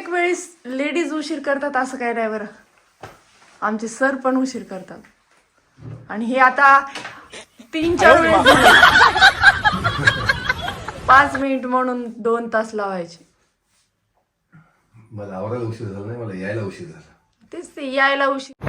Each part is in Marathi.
प्रत्येक वेळेस लेडीज उशीर करतात असं काय नाही बरं. आमचे सर पण उशीर करतात. आणि हे आता तीन चार वेळेस. पाच मिनिट म्हणून दोन तास लावायचे. मला आवरायला उशीर झाला नाही मला यायला उशीर झाला. तेच ते यायला उशीर.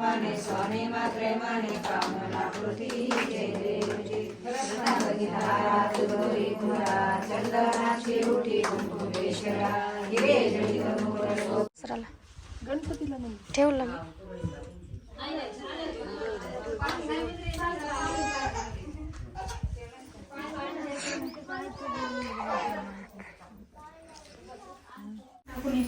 खाली इथं ना हा तिथं बघ. लावूया कसं आहे. कधी पण जराशी लावा. ती साडी नेसली. ठेवलं मी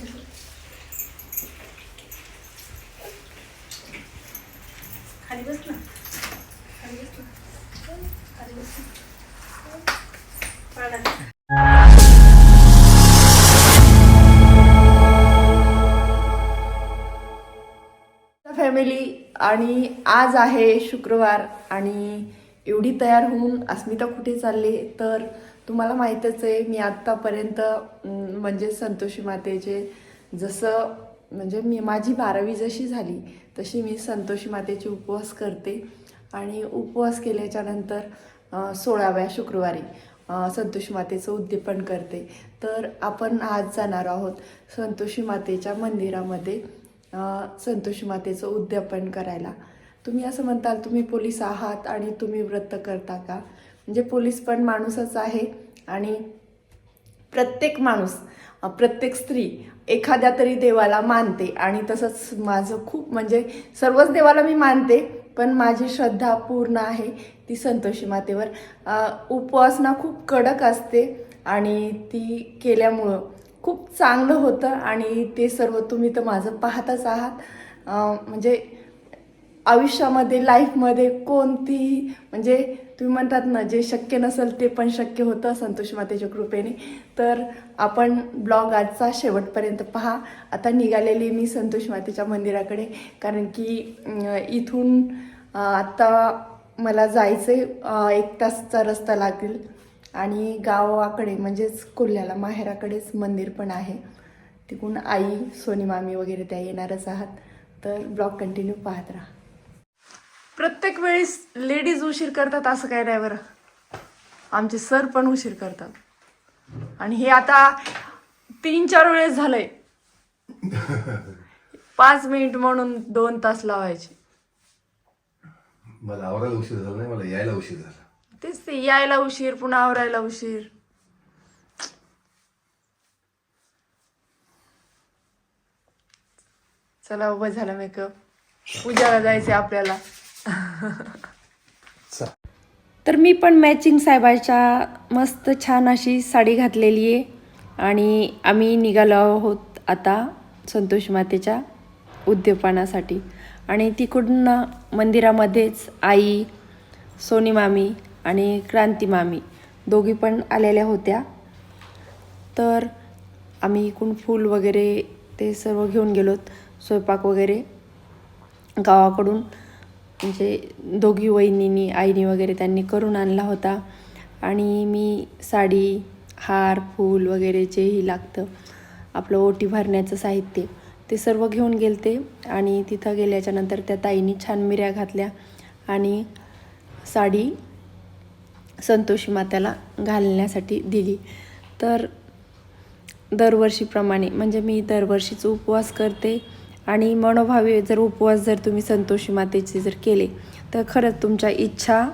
आणि आज आहे शुक्रवार आणि एवढी तयार होऊन अस्मिता कुठे चालली तर तुम्हाला माहीतच आहे मी आत्तापर्यंत म्हणजे संतोषी मातेचे जसं म्हणजे मी माझी बारावी जशी झाली तशी मी संतोषी मातेचे उपवास करते. आणि उपवास केल्याच्यानंतर सोळाव्या शुक्रवारी संतोषी मातेचं उद्दीपन करते. तर आपण आज जाणार आहोत संतोषी मातेच्या मंदिरामध्ये. संतोषी मातेचं उद्यापन करायला. तुम्ही असं म्हणताल तुम्ही पोलीस आहात आणि तुम्ही व्रत करता का? म्हणजे पोलीस पण माणूसच आहे आणि प्रत्येक माणूस प्रत्येक स्त्री एखाद्या तरी देवाला मानते. आणि तसंच माझं खूप म्हणजे सर्वच देवाला मी मानते पण माझी श्रद्धा पूर्ण आहे ती संतोषी मातेवर. उपासना खूप कडक असते आणि ती केल्यामुळं खूप चांगलं होतं आणि ते सर्व तुम्ही तर माझं पाहतच आहात. म्हणजे आयुष्यामध्ये लाईफमध्ये कोणतीही म्हणजे तुम्ही म्हणतात ना जे शक्य नसेल ते पण शक्य होतं संतोष मातेच्या कृपेने. तर आपण ब्लॉग आजचा शेवटपर्यंत पहा. आता निघालेली मी संतोष मातेच्या मंदिराकडे कारण की इथून आत्ता मला जायचं एक तासचा रस्ता लागेल. आणि गावाकडे म्हणजेच कोल्ह्याला माहेराकडेच मंदिर पण आहे. तिकडून आई सोनी मामी वगैरे त्या येणारच आहात. तर ब्लॉग कंटिन्यू पाहत राहा. प्रत्येक वेळेस लेडीज उशीर करतात असं काय नाही बरं. आमचे सर पण उशीर करतात. आणि हे आता तीन चार वेळेस झालंय. पाच मिनिट म्हणून दोन तास लावायचे. मला आवरायला उशीर झाला नाही मला यायला उशीर झाला. तेच ते यायला उशीर पुन्हा आवरायला उशीर. चला उभं झालं मेकअप पूजाला जायचे आपल्याला. तर मी पण मॅचिंग साहेबाच्या मस्त छान अशी साडी घातलेली आहे. आणि आम्ही निघालो आहोत आता संतोष मातेच्या उद्यापनासाठी आणि तिकडून मंदिरामध्येच आई सोनी मामी आणि क्रांती मामी दोघी पण आलेल्या होत्या. तर आम्ही इकडून फूल वगैरे ते सर्व घेऊन गेलोत स्वयंपाक वगैरे गावाकडून. म्हणजे दोघी वहिनींनी आईनी वगैरे त्यांनी करून आणला होता. आणि मी साडी हार फूल वगैरे जेही लागतं आपलं ओटी भरण्याचं साहित्य ते सर्व घेऊन गेलते. आणि तिथं गेल्याच्यानंतर त्या ताईनी छान मिऱ्या घातल्या आणि साडी संतोषी मात्याला घालण्यासाठी दिली. तर दरवर्षीप्रमाणे म्हणजे मी दरवर्षीच उपवास करते आणि मनोभावे जर उपवास जर तुम्ही संतोषी मातेचे जर केले तर खरंच तुमच्या इच्छा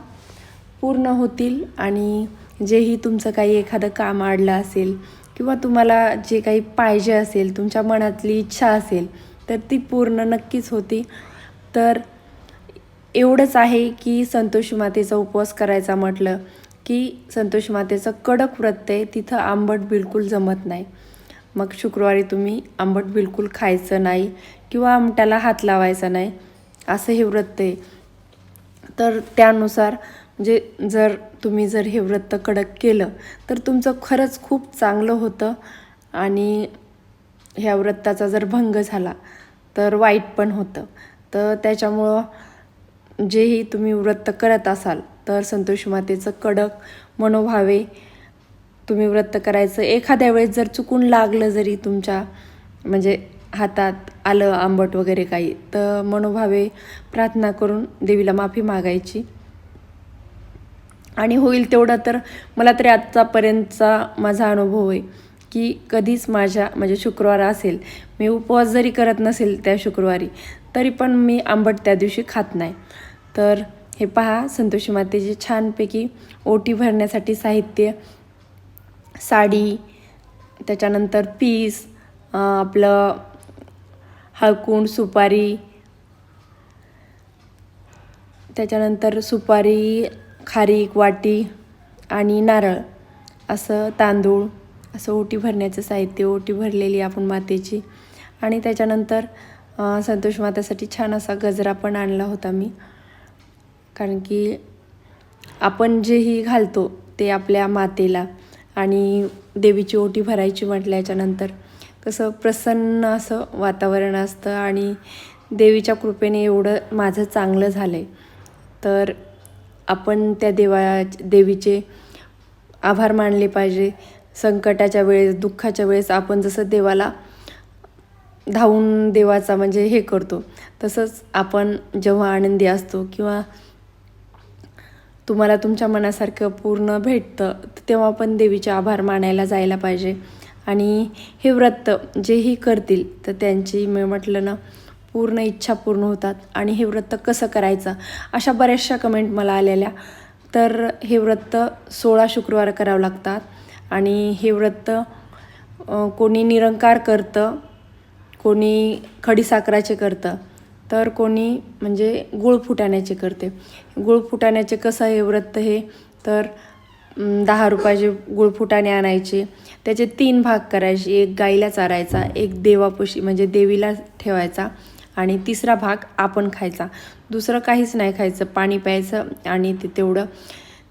पूर्ण होतील आणि जेही तुमचं काही एखादं काम आडलं असेल किंवा तुम्हाला जे काही पाहिजे असेल तुमच्या मनातली इच्छा असेल तर ती पूर्ण नक्कीच होती. तर एवढंच आहे की संतोषी मातेचा उपवास करायचा म्हटलं की संतोषी मातेचं कडक व्रत आहे तिथं आंबट बिलकुल जमत नाही. मग शुक्रवारी तुम्ही आंबट बिलकुल खायचं नाही किंवा आमट्याला हात लावायचा नाही असं हे व्रत आहे. तर त्यानुसार म्हणजे जर तुम्ही जर हे व्रत कडक केलं तर तुमचं खरंच खूप चांगलं होतं आणि ह्या व्रताचा जर भंग झाला तर वाईट पण होतं. तर त्याच्यामुळं जेही तुम्ही व्रत करत असाल तर संतोष मातेचं कडक मनोभावे तुम्ही व्रत करायचं. एखाद्या वेळेस जर चुकून लागलं जरी तुमच्या म्हणजे हातात आलं आंबट वगैरे काही तर मनोभावे प्रार्थना करून देवीला माफी मागायची. आणि होईल तेवढा तर मला तरी आत्तापर्यंतचा माझा अनुभव आहे की कधीच माझ्या म्हणजे शुक्रवार असेल मी उपवास जरी करत नसेल त्या शुक्रवारी तरी पण मी आंबट त्या दिवशी खात नाही. तर हे पहा संतोषी मातेची छानपैकी ओटी भरण्यासाठी साहित्य साडी त्याच्यानंतर पीस आपलं हळकुंड सुपारी त्याच्यानंतर सुपारी खारीक वाटी आणि नारळ असं तांदूळ असं ओटी भरण्याचं साहित्य ओटी भरलेली आपण मातेची. आणि त्याच्यानंतर संतोष मातेसाठी छान असा गजरा पण आणला होता मी. कारण की आपण जेही घालतो ते आपल्या मातेला आणि देवीची ओटी भरायची म्हटल्याच्यानंतर कसं प्रसन्न असं वातावरण असतं आणि देवीच्या कृपेने एवढं माझं चांगलं झालं आहे तर आपण त्या देवा देवीचे आभार मानले पाहिजे. संकटाच्या वेळेस दुःखाच्या वेळेस आपण जसं देवाला धावून देवाचा म्हणजे हे करतो तसंच आपण जेव्हा आनंदी असतो किंवा तुम्हाला तुमच्या मनासारखं पूर्ण भेटतं तेव्हा पण देवीचे आभार मानायला जायला पाहिजे. आणि हे व्रत जेही करतील तर त्यांची मी म्हटलं ना पूर्ण इच्छा पूर्ण होतात. आणि हे व्रत कसं करायचं? अशा बऱ्याचशा कमेंट मला आलेल्या. तर हे व्रत सोळा शुक्रवार करावं लागतात. आणि हे व्रत कोणी निरंकार करतं कोणी खडीसाखराचे करतं. तर कोणी म्हणजे गुळ फुटाण्याचे करते. गुळ फुटाण्याचे कसं आहे व्रत हे? तर दहा रुपयाचे गुळ फुटाणे आणायचे. त्याचे तीन भाग करायचे. एक गाईला चारायचा एक देवापशी म्हणजे देवीला ठेवायचा आणि तिसरा भाग आपण खायचा. दुसरं काहीच नाही खायचं. पाणी प्यायचं आणि ते तेवढं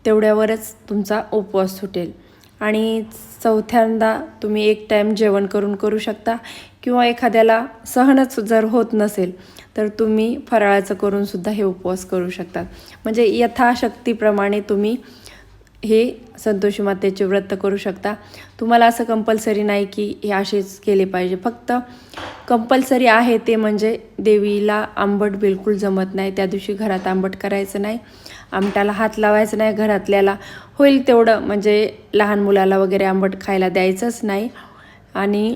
तेवढ्यावरच तुमचा उपवास सुटेल. आणि चौथ्यांदा तुम्ही एक टाईम जेवण करून करू शकता. किंवा एखाद्याला सहनच जर होत नसेल तर तुम्ही फराळाचं करूनसुद्धा हे उपवास करू शकता. म्हणजे यथाशक्तीप्रमाणे तुम्ही हे संतोषी मातेचे व्रत करू शकता. तुम्हाला असं कंपल्सरी नाही की हे असेच केले पाहिजे. फक्त कंपल्सरी आहे ते म्हणजे देवीला आंबट बिलकुल जमत नाही. त्या दिवशी घरात आंबट करायचं नाही. आमटाला हात लावायचं नाही. घरातल्याला होईल तेवढं. म्हणजे लहान मुलाला वगैरे आंबट खायला द्यायचंच नाही. आणि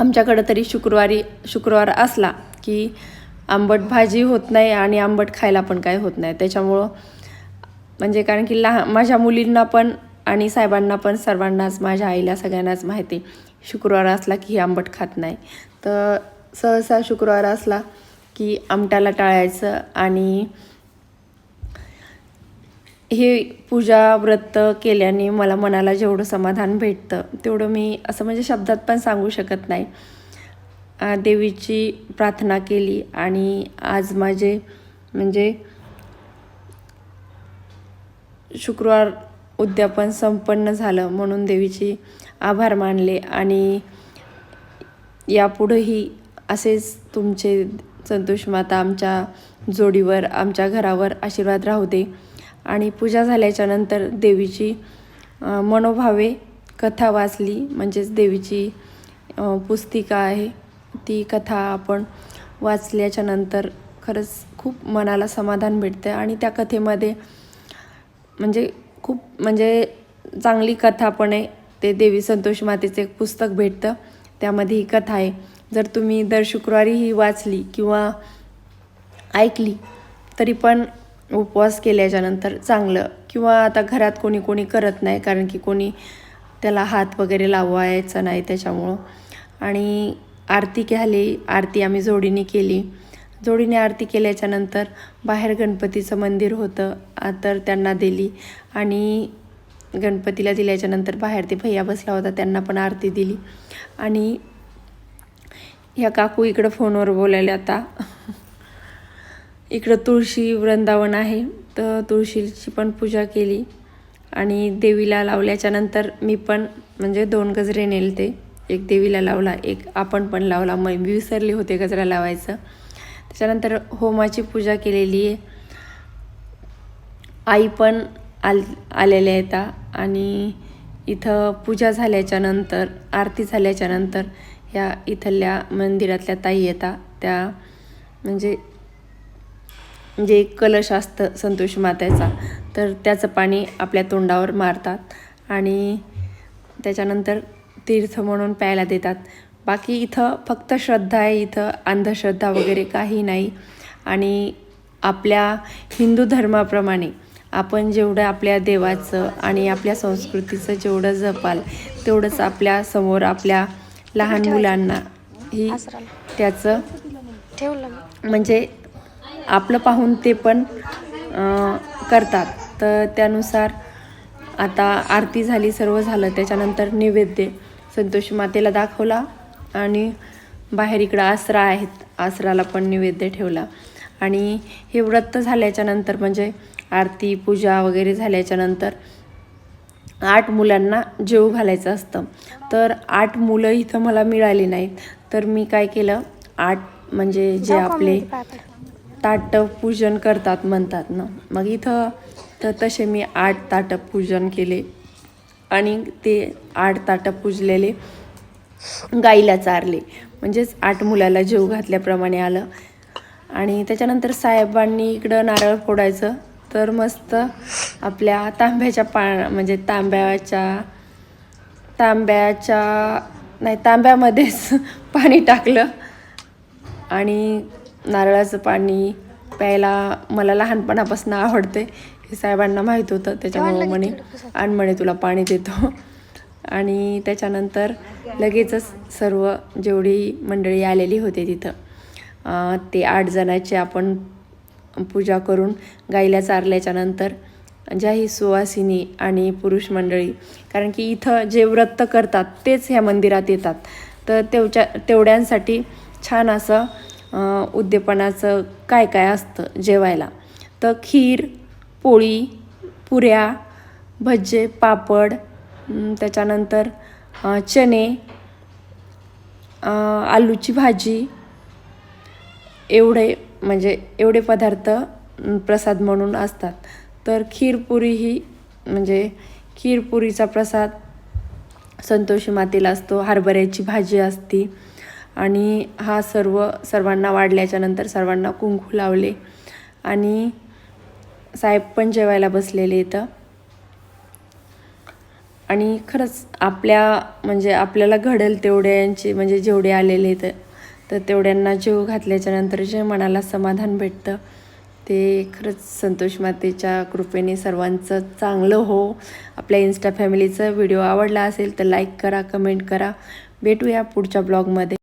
आमच्याकडं तरी शुक्रवारी शुक्रवार असला की आंबट भाजी होत नाही आणि आंबट खायला पण काय होत नाही. त्याच्यामुळं म्हणजे कारण की लहान माझ्या मुलींना पण आणि साहेबांना पण सर्वांनाच माझ्या आईला सगळ्यांनाच माहिती. शुक्रवार असला की ही आंबट खात नाही. तर सहसा शुक्रवार असला की आमटाला टाळायचं आणि हे पूजा व्रत केल्याने मला मनाला जेवढं समाधान भेटतं तेवढं मी असं म्हणजे शब्दात पण सांगू शकत नाही. देवीची प्रार्थना केली आणि आज माझे म्हणजे शुक्रवार उद्यापन संपन्न झालं म्हणून देवीची आभार मानले आणि यापुढेही असेच तुमचे संतोष माता आमच्या जोडीवर आमच्या घरावर आशीर्वाद राहू दे. आणि पूजा झाल्याच्यानंतर देवीची मनोभावे कथा वाचली म्हणजेच देवीची पुस्तिका आहे. ती कथा आपण वाचल्याच्या नंतर खरंच खूप मनाला समाधान भेटतं आणि त्या कथेमध्ये म्हणजे खूप म्हणजे चांगली कथा पण आहे. ते देवी संतोष मातेचं एक पुस्तक भेटतं. त्यामध्ये ही कथा आहे. जर तुम्ही दर शुक्रवारी ही वाचली किंवा ऐकली तरी पण उपवास केल्याच्यानंतर चांगलं. किंवा आता घरात कोणी कोणी करत नाही कारण की कोणी त्याला हात वगैरे लावायचा नाही त्याच्यामुळं. आणि आरती घ्याली आरती आम्ही जोडीने केली. जोडीने आरती केल्याच्यानंतर बाहेर गणपतीचं मंदिर होतं तर त्यांना दिली. आणि गणपतीला दिल्याच्यानंतर बाहेर ते भैया बसला होता त्यांना पण आरती दिली. आणि ह्या काकू इकडं फोनवर बोलायला आता. इकडं तुळशी वृंदावन आहे तर तुळशीची पण पूजा केली. आणि देवीला लावल्याच्यानंतर मी पण म्हणजे दोन गजरे नेलते. एक देवीला लावला एक आपण पण लावला. मग मी विसरले होते गजरा लावायचं. त्याच्यानंतर होमाची पूजा केलेली आहे. आई पण आल आलेल्या येतात आणि इथं पूजा झाल्याच्यानंतर आरती झाल्याच्यानंतर ह्या इथल्या मंदिरातल्या ताई येतात त्या म्हणजे जे कलश असतं संतोष मात्याचा तर त्याचं पाणी आपल्या तोंडावर मारतात. आणि त्याच्यानंतर तीर्थ म्हणून प्यायला देतात. बाकी इथं फक्त श्रद्धा आहे इथं अंधश्रद्धा वगैरे काही नाही. आणि आपल्या हिंदू धर्माप्रमाणे आपण जेवढं आपल्या देवाचं आणि आपल्या संस्कृतीचं जेवढं जपाल तेवढंच आपल्यासमोर आपल्या लहान मुलांना ही त्याचं ठेवलं म्हणजे आपलं पाहून ते पण करतात. तर त्यानुसार आता आरती झाली सर्व झालं. त्याच्यानंतर नैवेद्य. संतोषी मातेला दाखवला. आणि बाहेर इकडं आसरा आहेत. आसराला पण नैवेद्य ठेवला. आणि हे व्रत झाल्याच्यानंतर म्हणजे आरती पूजा वगैरे झाल्याच्यानंतर आठ मुलांना जेव घालायचं असतं. तर आठ मुलं इथं मला मिळाली नाहीत. तर मी काय केलं? आठ म्हणजे जे आपले ताटं पूजन करतात म्हणतात ना. मग इथं तर तसे मी आठ ताटं पूजन केले. आणि ते आठ ताटं पूजलेले. गाईला चारले. म्हणजेच आठ मुलाला जेव घातल्याप्रमाणे आलं. आणि त्याच्यानंतर साहेबांनी इकडं नारळ फोडायचं. तर मस्त आपल्या तांब्याच्या पा म्हणजे तांब्याच्या तांब्याच्या नाही तांब्यामध्येच पाणी टाकलं. आणि नारळाचं पाणी प्यायला मला लहानपणापासून आवडते. हे साहेबांना माहीत होतं. त्याच्यामुळे म्हणे आण म्हणे तुला पाणी देतो. आणि त्याच्यानंतर लगेचच सर्व जेवढी मंडळी आलेली होती तिथं ते आठ जणांची आपण पूजा करून गाईला चारल्याच्या नंतर ज्याही सुवासिनी आणि पुरुष मंडळी कारण की इथं जे व्रत करतात तेच ह्या मंदिरात येतात. तर तेवच्या तेवढ्यांसाठी छान असं अं, काय काय असतं जेवायला? तर खीर पोळी पुऱ्या भजे पापड त्याच्यानंतर चणे आलूची भाजी एवढे म्हणजे एवढे पदार्थ प्रसाद म्हणून असतात. तर खीरपुरी ही म्हणजे खीरपुरीचा प्रसाद संतोषी मातेला असतो हरभऱ्याची भाजी असती आणि हा सर्व सर्वांना वाढल्याच्या नंतर सर्वांना कुंकू लावले आणि साहेब पण जेवायला बसलेले इथं. खरंच आपल्या म्हणजे आपल्याला घडेल तेवढ्यांचे म्हणजे जेवढे आलेले तर तर तेवढ्यांना जीव घातल्याच्यानंतर जे मनाला समाधान भेटतं ते खरंच संतोष मातेच्या कृपेने सर्वांचं चांगलं हो. आपल्या इन्स्टा फॅमिलीचं व्हिडिओ आवडला असेल तर लाईक करा कमेंट करा. भेटूया पुढच्या ब्लॉगमध्ये